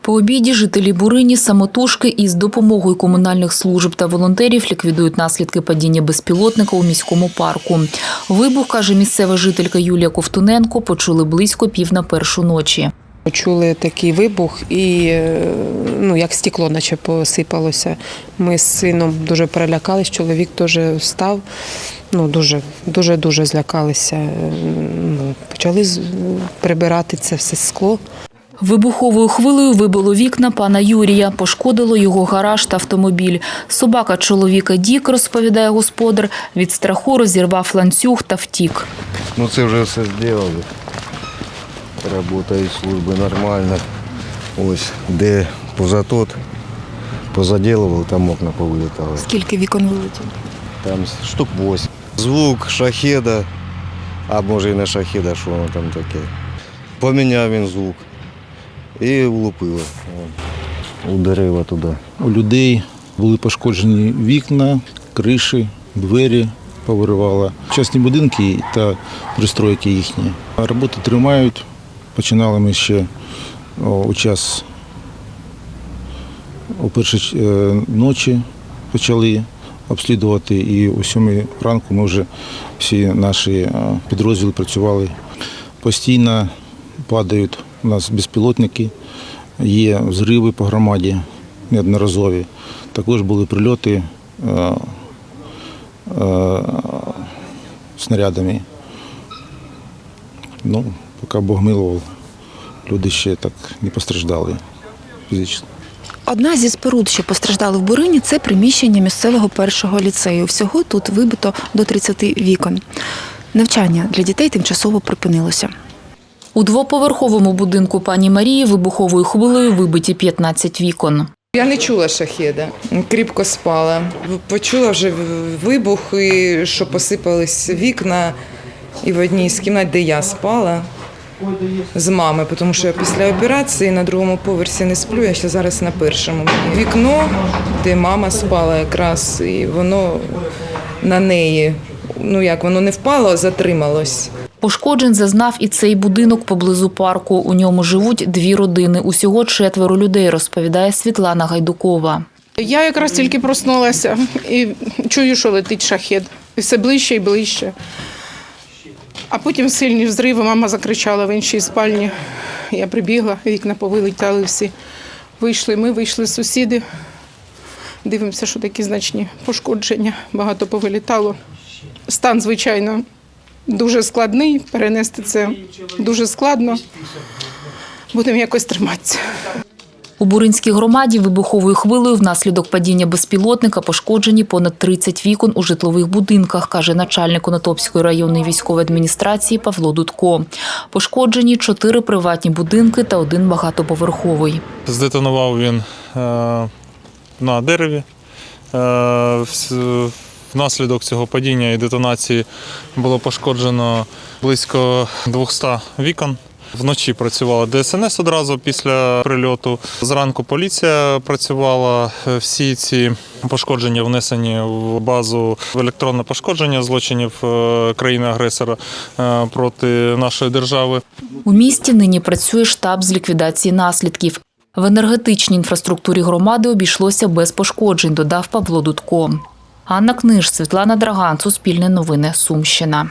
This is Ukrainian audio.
По обіді жителі Бурині самотужки із допомогою комунальних служб та волонтерів ліквідують наслідки падіння безпілотника у міському парку. Вибух, каже місцева жителька Юлія Ковтуненко, почули близько пів на першу ночі. Чули такий вибух, і е, ну як стекло, наче посипалося. Ми з сином дуже перелякались. Чоловік теж встав. Ну дуже, дуже, злякалися. Ну, почали прибирати це все скло. Вибуховою хвилею вибило вікна пана Юрія, пошкодило його гараж та автомобіль. Собака чоловіка Дік, розповідає господар, від страху розірвав ланцюг та втік. Ну це вже все зробили. Работають служби нормально. Ось де позатот, позаділували, там окна повилітали. Скільки вікон вилетіло? Там штук 8. Звук шахеда, а може і не шахеда, що воно там таке. Поміняв він звук і влупило. У дерева туди. У людей були пошкоджені вікна, криші, двері повиривало. Частні будинки та пристройки їхні. Роботи тримають. Починали ми ще у час о першій е, ночі почали обслідувати і о сьомій ранку ми вже всі наші е, підрозділи працювали. Постійно падають у нас безпілотники, є зриви по громаді неодноразові. Також були прильоти е, е, снарядами. Ну, поки Бог милував, люди ще так не постраждали фізично. Одна зі споруд, що постраждали в Бурині, це приміщення місцевого першого ліцею. Всього тут вибито до 30 вікон. Навчання для дітей тимчасово припинилося. У двоповерховому будинку пані Марії вибуховою хвилею вибиті 15 вікон. Я не чула шахеда, кріпко спала. Почула вже вибух, і що посипались вікна. І в одній з кімнат, де я спала з мами, тому що я після операції на другому поверсі не сплю, я ще зараз на першому. Вікно, де мама спала якраз, і воно на неї. Ну як воно не впало, а затрималось. Пошкоджень зазнав і цей будинок поблизу парку. У ньому живуть дві родини. Усього четверо людей, розповідає Світлана Гайдукова. Я якраз тільки проснулася і чую, що летить шахет. І все ближче і ближче. А потім сильні взриви, мама закричала в іншій спальні. Я прибігла, вікна повилетяли всі. Вийшли ми, вийшли сусіди. Дивимося, що такі значні пошкодження. Багато повилітало. Стан, звичайно, дуже складний. Перенести це дуже складно. Будемо якось триматися. У Буринській громаді вибуховою хвилею внаслідок падіння безпілотника пошкоджені понад 30 вікон у житлових будинках, каже начальник Конотопської районної військової адміністрації Павло Дудко. Пошкоджені чотири приватні будинки та один багатоповерховий. Здетонував він е, на дереві. Внаслідок цього падіння і детонації було пошкоджено близько 200 вікон. Вночі працювала ДСНС одразу після прильоту. Зранку поліція працювала. Всі ці пошкодження внесені в базу в електронне пошкодження злочинів е, країни-агресора е, проти нашої держави. У місті нині працює штаб з ліквідації наслідків. В енергетичній інфраструктурі громади обійшлося без пошкоджень, додав Павло Дудко. Анна Книж, Світлана Драган, Суспільне новини, Сумщина.